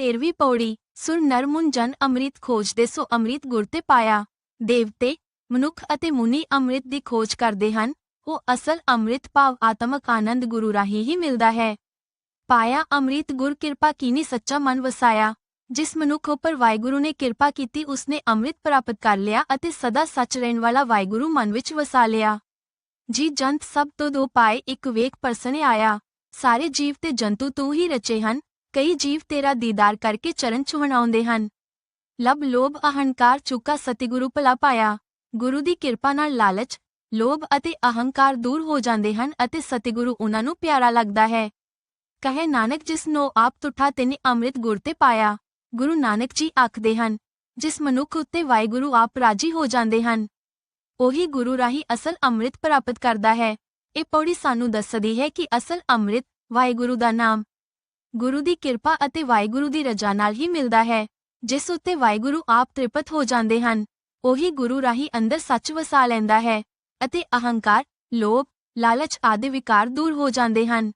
13ਵੀਂ ਪੌੜੀ ਸੁਰ ਨਰਮੁਨ ਜਨ ਅੰਮ੍ਰਿਤ ਖੋਜਦੇ ਸੋ ਅੰਮ੍ਰਿਤ ਗੁਰ ਤੇ ਪਾਇਆ। ਦੇਵਤੇ, ਮਨੁੱਖ ਅਤੇ ਮੁਨੀ ਅੰਮ੍ਰਿਤ ਦੀ ਖੋਜ ਕਰਦੇ ਹਨ। ਉਹ ਅਸਲ ਅੰਮ੍ਰਿਤ ਭਾਵ ਆਤਮਕ ਆਨੰਦ ਗੁਰੂ ਰਾਹੀਂ ਹੀ ਮਿਲਦਾ ਹੈ। ਪਾਇਆ ਅੰਮ੍ਰਿਤ ਗੁਰ ਕਿਰਪਾ ਕੀਨੀ ਸੱਚਾ ਮਨ ਵਸਾਇਆ। ਜਿਸ ਮਨੁੱਖ ਉੱਪਰ ਵਾਹਿਗੁਰੂ ਨੇ ਕਿਰਪਾ ਕੀਤੀ ਉਸਨੇ ਅੰਮ੍ਰਿਤ ਪ੍ਰਾਪਤ ਕਰ ਲਿਆ ਅਤੇ ਸਦਾ ਸੱਚ ਰਹਿਣ ਵਾਲਾ ਵਾਹਿਗੁਰੂ ਮਨ ਵਿੱਚ ਵਸਾ ਲਿਆ। ਜੀ ਜੰਤ ਸਭ ਤੋਂ ਦੋ ਪਾਏ ਇੱਕ ਵੇਖ ਪਰਸਨੇ ਆਇਆ। ਸਾਰੇ ਜੀਵ ਤੇ ਜੰਤੂ ਤੂੰ ਹੀ ਰਚੇ ਹਨ। ਕਈ ਜੀਵ ਤੇਰਾ ਦੀਦਾਰ ਕਰਕੇ ਚਰਨ ਛੁਹਣ ਆਉਂਦੇ ਹਨ। ਲਬ ਲੋਭ ਅਹੰਕਾਰ ਚੁੱਕਾ ਸਤਿਗੁਰੂ ਭਲਾ ਪਾਇਆ। ਗੁਰੂ ਦੀ ਕਿਰਪਾ ਨਾਲ ਲਾਲਚ, ਲੋਭ ਅਤੇ ਅਹੰਕਾਰ ਦੂਰ ਹੋ ਜਾਂਦੇ ਹਨ ਅਤੇ ਸਤਿਗੁਰੂ ਉਹਨਾਂ ਨੂੰ ਪਿਆਰਾ ਲੱਗਦਾ ਹੈ। ਕਹੇ ਨਾਨਕ ਜਿਸ ਨੂੰ ਆਪ ਤੁਠਾ ਤੈਨੇ ਅੰਮ੍ਰਿਤ ਗੁਰ ਤੇ ਪਾਇਆ। ਗੁਰੂ ਨਾਨਕ ਜੀ ਆਖਦੇ ਹਨ, ਜਿਸ ਮਨੁੱਖ ਉੱਤੇ ਵਾਹਿਗੁਰੂ ਆਪ ਰਾਜੀ ਹੋ ਜਾਂਦੇ ਹਨ। ਉਹੀ ਗੁਰੂ ਰਾਹੀਂ ਅਸਲ ਅੰਮ੍ਰਿਤ ਪ੍ਰਾਪਤ ਕਰਦਾ ਹੈ। ਇਹ ਪੌੜੀ ਸਾਨੂੰ ਦੱਸਦੀ ਹੈ ਕਿ ਅਸਲ ਅੰਮ੍ਰਿਤ ਵਾਹਿਗੁਰੂ ਦਾ ਨਾਮ ਗੁਰੂ ਦੀ ਕਿਰਪਾ ਅਤੇ ਵਾਹਿਗੁਰੂ ਦੀ ਰਜ਼ਾ ਨਾਲ ਹੀ ਮਿਲਦਾ ਹੈ, ਜਿਸ ਉੱਤੇ ਵਾਹਿਗੁਰੂ ਆਪ ਤ੍ਰਿਪਤ ਹੋ ਜਾਂਦੇ ਹਨ, ਉਹੀ ਗੁਰੂ ਰਾਹੀਂ ਅੰਦਰ ਸੱਚ ਵਸਾ ਲੈਂਦਾ ਹੈ, ਅਤੇ ਅਹੰਕਾਰ, ਲੋਭ, ਲਾਲਚ ਆਦਿ ਵਿਕਾਰ ਦੂਰ ਹੋ ਜਾਂਦੇ ਹਨ।